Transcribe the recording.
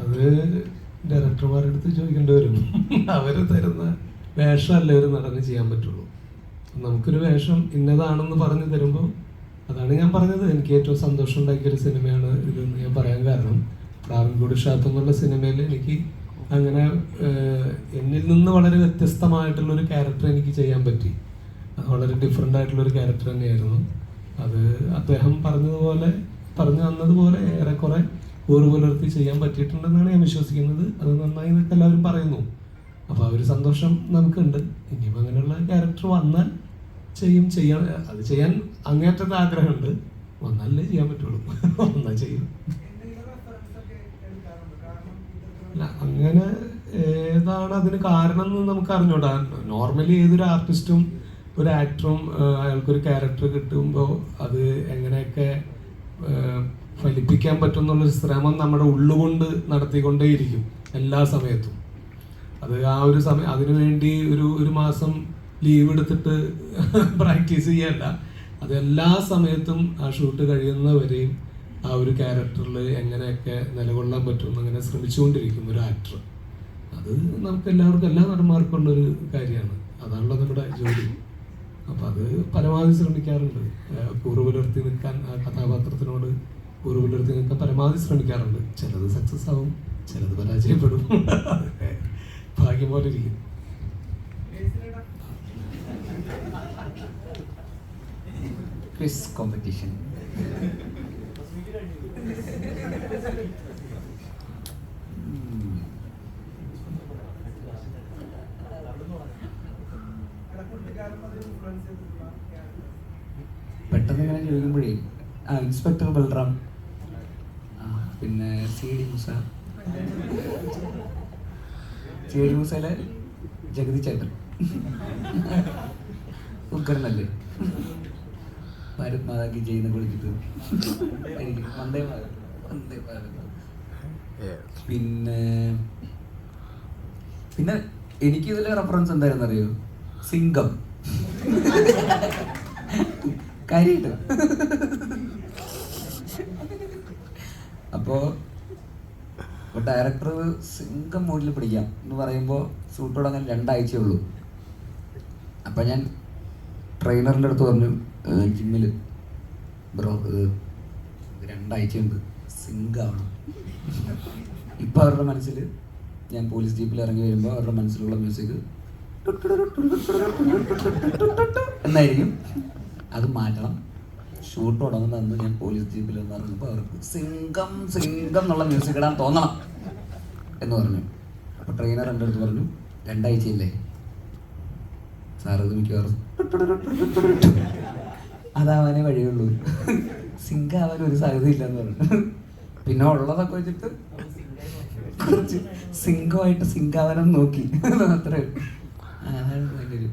അത് ഡയറക്ടർമാരുടെ അടുത്ത് ചോദിക്കേണ്ടി വരും. അവർ തരുന്ന വേഷമല്ലേ ഒരു നടന് ചെയ്യാൻ പറ്റുള്ളൂ. നമുക്കൊരു വേഷം ഇന്നതാണെന്ന് പറഞ്ഞു തരുമ്പോൾ അതാണ് ഞാൻ പറഞ്ഞത്. എനിക്ക് ഏറ്റവും സന്തോഷം ഉണ്ടാക്കിയ ഒരു സിനിമയാണ് ഇതെന്ന് ഞാൻ പറയാൻ കാരണം. പ്രാവിൻകൂട് ഷാത്ത് എന്നുള്ള സിനിമയിൽ എനിക്ക് അങ്ങനെ എന്നിൽ നിന്ന് വളരെ വ്യത്യസ്തമായിട്ടുള്ള ഒരു ക്യാരക്ടർ എനിക്ക് ചെയ്യാൻ പറ്റി. വളരെ ഡിഫറെന്റ് ആയിട്ടുള്ള ഒരു ക്യാരക്ടർ തന്നെയായിരുന്നു. അത് അദ്ദേഹം പറഞ്ഞതുപോലെ പറഞ്ഞു തന്നതുപോലെ ഏറെക്കുറെ ഊറ് പുലർത്തി ചെയ്യാൻ പറ്റിയിട്ടുണ്ടെന്നാണ് ഞാൻ വിശ്വസിക്കുന്നത്. അത് നന്നായി എന്നൊക്കെ എല്ലാവരും പറയുന്നു. അപ്പോൾ ആ ഒരു സന്തോഷം നമുക്കുണ്ട്. ഇനിയിപ്പോൾ അങ്ങനെയുള്ള ക്യാരക്ടർ വന്നാൽ ചെയ്യും. ചെയ്യാൻ അത് ചെയ്യാൻ അങ്ങേറ്റത്തെ ആഗ്രഹമുണ്ട്. വന്നാലേ ചെയ്യാൻ പറ്റുള്ളൂ. വന്നാൽ ചെയ്യും. അങ്ങനെ ഏതാണ് അതിന് കാരണം എന്ന് നമുക്ക് അറിഞ്ഞൂടാ നോർമലി ഏതൊരു ആർട്ടിസ്റ്റും ഒരു ആക്ടറും അയാൾക്കൊരു ക്യാരക്ടർ കിട്ടുമ്പോൾ അത് എങ്ങനെയൊക്കെ ഫലിപ്പിക്കാൻ പറ്റും എന്നുള്ളൊരു ശ്രമം നമ്മുടെ ഉള്ളുകൊണ്ട് നടത്തിക്കൊണ്ടേയിരിക്കും എല്ലാ സമയത്തും. അത് ആ ഒരു സമയം അതിനുവേണ്ടി ഒരു ഒരു മാസം ലീവ് എടുത്തിട്ട് പ്രാക്ടീസ് ചെയ്യല്ല. അത് എല്ലാ സമയത്തും ആ ഷൂട്ട് കഴിയുന്നവരെയും ആ ഒരു ക്യാരക്ടറിൽ എങ്ങനെയൊക്കെ നിലകൊള്ളാൻ പറ്റുമെന്ന് അങ്ങനെ ശ്രമിച്ചുകൊണ്ടിരിക്കും ഒരു ആക്ടർ അത് നമുക്ക് എല്ലാവർക്കും എല്ലാ നടന്മാർക്കും ഉള്ളൊരു കാര്യമാണ്. അതാണല്ലോ നമ്മുടെ ജോലി. അപ്പം അത് പരമാവധി ശ്രമിക്കാറുണ്ട്. കൂറ് പുലർത്തി നിൽക്കാൻ ആ കഥാപാത്രത്തിനോട് നിൽക്കാൻ പരമാവധി ശ്രമിക്കാറുണ്ട്. ചിലത് സക്സസ് ആവും ചിലത് പരാജയപ്പെടും. ഭാഗ്യം പോലെ ഇരിക്കും. ക്വിസ് കോമ്പറ്റീഷൻ പെട്ടെന്ന് ഇങ്ങനെ ചോദിക്കുമ്പോഴേ ഇൻസ്പെക്ടർ ബൽറാം പിന്നെ C D Moosa. C D മുസയിലെ Jagathy ചേട്ടൻ ഉഗ്രനല്ലേ? ഭാരത് മാതാ കി ജയ് എന്ന് എനിക്ക് വന്ദേ വന്ദേ പിന്നെ പിന്നെ എനിക്ക് ഇതിലെ റെഫറൻസ് എന്തായിരുന്നു അറിയോ? സിംഗം. കാര്യമായിട്ട് അപ്പോ ഡയറക്ടർ സിംഗം മൂഡിൽ പിടിക്കാം എന്ന് പറയുമ്പോൾ ഷൂട്ട് തുടങ്ങാൻ രണ്ടാഴ്ചയേ ഉള്ളൂ അപ്പം ഞാൻ ട്രെയിനറിന്റെ അടുത്ത് പറഞ്ഞു ജിമ്മിൽ ബ്രോ രണ്ടാഴ്ചയുണ്ട് സിങ്ക് ആവണം ഇപ്പം അവരുടെ മനസ്സിൽ ഞാൻ പോലീസ് ജീപ്പിൽ ഇറങ്ങി വരുമ്പോൾ അവരുടെ മനസ്സിലുള്ള മ്യൂസിക് എന്നായിരിക്കും അത് മാറ്റണം ഷൂട്ട് തുടങ്ങുന്ന അന്ന് ഞാൻ പോലീസ് ജീപ്പിൽ എന്ന് ഇറങ്ങുമ്പോൾ അവർക്ക് സിംഗം സിംഗം എന്നുള്ള മ്യൂസിക് ഇടാൻ തോന്നണം എന്ന് പറഞ്ഞു. അപ്പോൾ ട്രെയിനർ എന്റെ അടുത്ത് പറഞ്ഞു രണ്ടാഴ്ചയില്ലേ? സാർ ഇത് മിക്കവാറും അതാവാനേ വഴിയുള്ളൂ. സിങ്ക് ആവാൻ ഒരു സാധ്യത ഇല്ലെന്ന് പറഞ്ഞു. പിന്നെ ഉള്ളതൊക്കെ വെച്ചിട്ട് കുറച്ച് സിങ്കുമായിട്ട് സിങ്ക് ആവാനും നോക്കി. അത്രേ അതാണ് ഒരു